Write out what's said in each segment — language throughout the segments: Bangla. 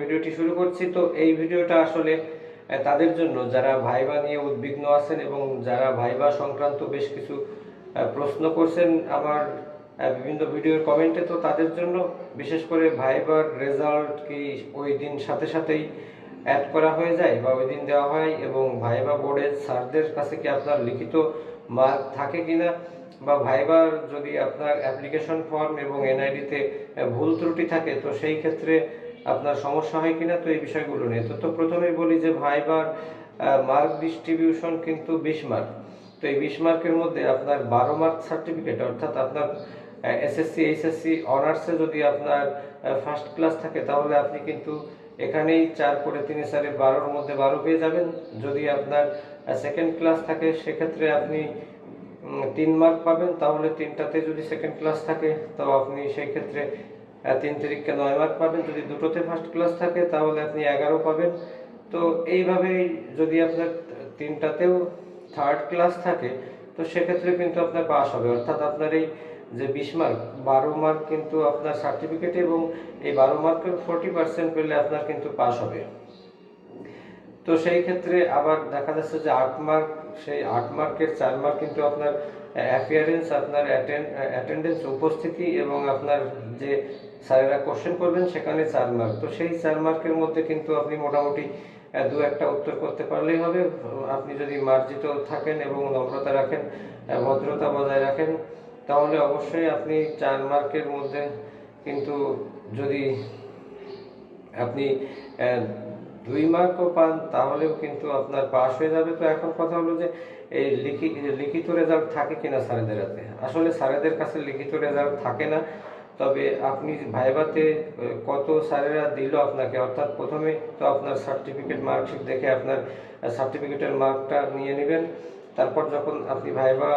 ভিডিওটি শুরু করছি। তো এই ভিডিওটা আসলে তাদের জন্য যারা ভাইবা নিয়ে উদ্বিগ্ন আছেন এবং যারা ভাইবা সংক্রান্ত বেশ কিছু প্রশ্ন করছেন আমার বিভিন্ন ভিডিওর কমেন্টে, তো তাদের জন্য বিশেষ করে ভাইবার রেজাল্ট কি ওই দিন সাথে সাথেই অ্যাড করা হয়ে যায় বা ওই দিন দেওয়া হয় এবং ভাইবা বোর্ডের স্যারদের কাছে কি আপনার লিখিত মার্ক থাকে কিনা? বা ভাইবার যদি আপনার অ্যাপ্লিকেশন ফর্ম এবং এনআইডিতে ভুল ত্রুটি থাকে, তো সেই ক্ষেত্রে আপনার সমস্যা হয় কিনা তো এই বিষয়গুলো নিয়ে। তো তো প্রথমেই বলি যে ভাইবার মার্ক ডিস্ট্রিবিউশন কিন্তু বিশ মার্ক তো এই বিশ মার্কের মধ্যে আপনার বারো মার্ক সার্টিফিকেট অর্থাৎ আপনার এসএসসি এইচএসসি অনার্সে যদি আপনার ফার্স্ট ক্লাস থাকে, তাহলে আপনি কিন্তু এখানেই চার করে তিন সারে বারোর মধ্যে বারো পেয়ে যাবেন। যদি আপনার সেকেন্ড ক্লাস থাকে, সেক্ষেত্রে আপনি তিন মার্ক পাবেন। তাহলে তিনটাতে যদি সেকেন্ড ক্লাস থাকে তো আপনি সেই ক্ষেত্রে তিন তারিখকে নয় মার্ক পাবেন, যদি দুটোতে ফার্স্ট ক্লাস থাকে, তাহলে আপনি এগারো পাবেন। তো এইভাবেই যদি আপনার তিনটাতেও থার্ড ক্লাস থাকে, তো সেক্ষেত্রে কিন্তু আপনার পাস হবে। অর্থাৎ আপনার এই যে বিশ মার্ক বারো মার্ক কিন্তু আপনার সার্টিফিকেট এবং এই বারো মার্কের ফোরটি পার্সেন্ট পেলে আপনার কিন্তু পাস হবে। তো সেই ক্ষেত্রে আবার দেখা যাচ্ছে যে আট মার্ক সেই আট মার্কের চার মার্ক কিন্তু আপনার অ্যাপিয়ারেন্স আপনার অ্যাটেন্ডেন্স উপস্থিতি এবং আপনার যে স্যারেরা কোশ্চেন করবেন, সেখানে চার মার্ক তো সেই চার মার্কের মধ্যে কিন্তু আপনি মোটামুটি দু একটা উত্তর করতে পারলেই হবে। আপনি যদি মার্জিত থাকেন এবং নম্রতা রাখেন ভদ্রতা বজায় রাখেন, তাহলে অবশ্যই আপনি চার মার্কের মধ্যে কিন্তু যদি আপনি দুই মার্কও পান তাহলেও কিন্তু আপনার পাস হয়ে যাবে। তো এখন কথা হলো যে এই লিখি লিখিত রেজাল্ট থাকে কিনা স্যারেদের হাতে? আসলে স্যারেদের কাছে লিখিত রেজাল্ট থাকে না। তবে আপনি ভাইভাতে আহ, কত স্যারেরা দিল আপনাকে? অর্থাৎ প্রথমে তো আপনার সার্টিফিকেট মার্কশিট দেখে আপনার সার্টিফিকেটের মার্কটা নিয়ে নেবেন। তারপর যখন আপনি ভাইবা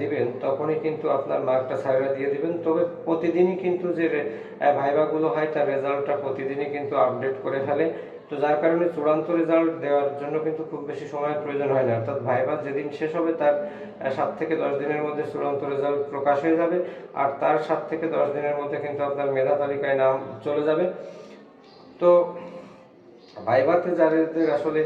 দিবেন তখনই কিন্তু আপনার মার্কটা স্যারেরা দিয়ে দিবেন। তবে প্রতিদিনই কিন্তু যে ভাইবাগুলো হয় তার রেজাল্টটা প্রতিদিনই কিন্তু আপডেট করে ফেলে। তো যার কারণে চূড়ান্ত রেজাল্ট দেওয়ার জন্য কিন্তু খুব বেশি সময়ের প্রয়োজন হয় না। অর্থাৎ ভাইবা যেদিন শেষ হবে, তার সাত থেকে দশ দিনের মধ্যে চূড়ান্ত রেজাল্ট প্রকাশ হয়ে যাবে। আর তার সাত থেকে দশ দিনের মধ্যে কিন্তু আপনার মেধা তালিকায় নাম চলে যাবে। তো ভাইভাতে যাদের আসলে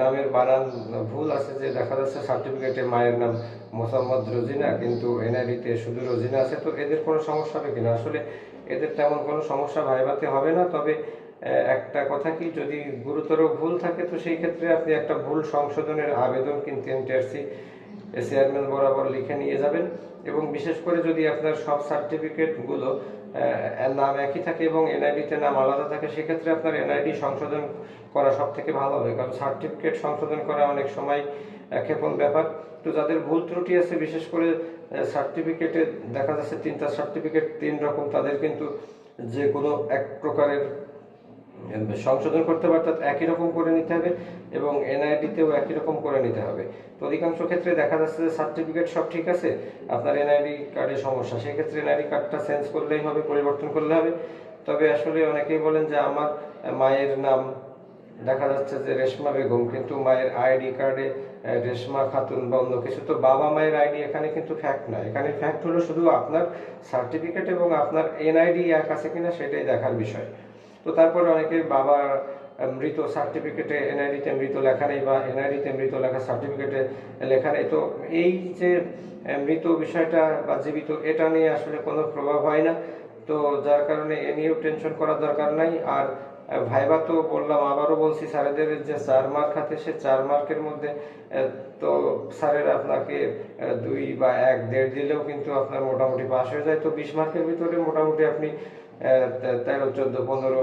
নামের বানান ভুল আছে, যে দেখা যাচ্ছে সার্টিফিকেটে মায়ের নাম মোসাম্মদ রোজিনা, কিন্তু এনআইডিতে শুধু রোজিনা আছে, তো এদের কোনো সমস্যা হবে কিনা? আসলে এদের তেমন কোনো সমস্যা ভাইভাতে হবে না, তবে একটা কথা কি, যদি গুরুতর ভুল থাকে, তো সেই ক্ষেত্রে আপনি একটা ভুল সংশোধনের আবেদন কিন্তু এনটিআরসি চেয়ারম্যান বরাবর লিখে নিয়ে যাবেন। এবং বিশেষ করে যদি আপনার সব সার্টিফিকেটগুলো নাম একই থাকে এবং এনআইডিতে নাম আলাদা থাকে, সেক্ষেত্রে আপনার এনআইডি সংশোধন করা সব থেকে ভালো হবে। কারণ সার্টিফিকেট সংশোধন করা অনেক সময় ক্ষেপণ ব্যাপার। তো যাদের ভুল ত্রুটি আছে, বিশেষ করে সার্টিফিকেটে দেখা যাচ্ছে তিনটা সার্টিফিকেট তিন রকম, তাদের কিন্তু যে কোনো এক প্রকারের সংশোধন করতে হবে, অর্থাৎ একই রকম করে নিতে হবে এবং এনআইডিতেও একই রকম করে নিতে হবে। তো অধিকাংশ ক্ষেত্রে দেখা যাচ্ছে যে সার্টিফিকেট সব ঠিক আছে, আপনার এনআইডি কার্ডে সমস্যা। সেই ক্ষেত্রে এনআইডি কার্ডটা চেঞ্জ করলেই হবে, পরিবর্তন করলে হবে। তবে আসলে অনেকেই বলেন যে আমার মায়ের নাম, দেখা যাচ্ছে যে রেশমা বেগম, কিন্তু মায়ের আইডি কার্ডে রেশমা, খাতুন বা অন্য কিছু, তো বাবা মায়ের আইডি এখানে কিন্তু ফ্যাক্ট না এখানে ফ্যাক্ট হলো শুধু আপনার সার্টিফিকেট এবং আপনার এনআইডি এক আছে কিনা সেটাই দেখার বিষয়। তো তারপরে অনেকে বাবার মৃত সার্টিফিকেটে এনআইডিতে মৃত লেখা নেই বা এনআইডিতে মৃত লেখা সার্টিফিকেটে লেখা নেই। তো এই যে মৃত বিষয়টা বা জীবিত, এটা নিয়ে আসলে কোনো প্রভাব হয় না। তো যার কারণে এ নিয়েও টেনশন করার দরকার নাই। আর ভাইবা তো বললাম, আবারও বলছি, স্যারেদের যে চার মার্ক হাতে সে চার মার্কের মধ্যে তো স্যারের আপনাকে দুই বা এক, দেড় দিলেও কিন্তু আপনার মোটামুটি পাস হয়ে যায়। তো বিশ মার্কের ভিতরে মোটামুটি আপনি তেরো, চোদ্দ, পনেরো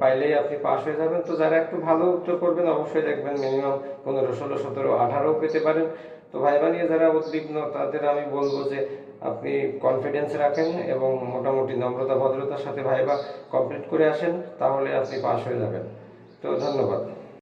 পাইলেই আপনি পাশ হয়ে যাবেন। তো যারা একটু ভালো উত্তর করবেন, অবশ্যই দেখবেন মিনিমাম পনেরো, ষোলো, সতেরো আঠারো পেতে পারেন। তো ভাইবা নিয়ে যারা উদ্বিগ্ন, তাদের আমি বলব যে আপনি কনফিডেন্স রাখেন এবং মোটামুটি নম্রতা, ভদ্রতার সাথে ভাইবা কমপ্লিট করে আসেন, তাহলে আপনি পাশ হয়ে যাবেন। তো ধন্যবাদ।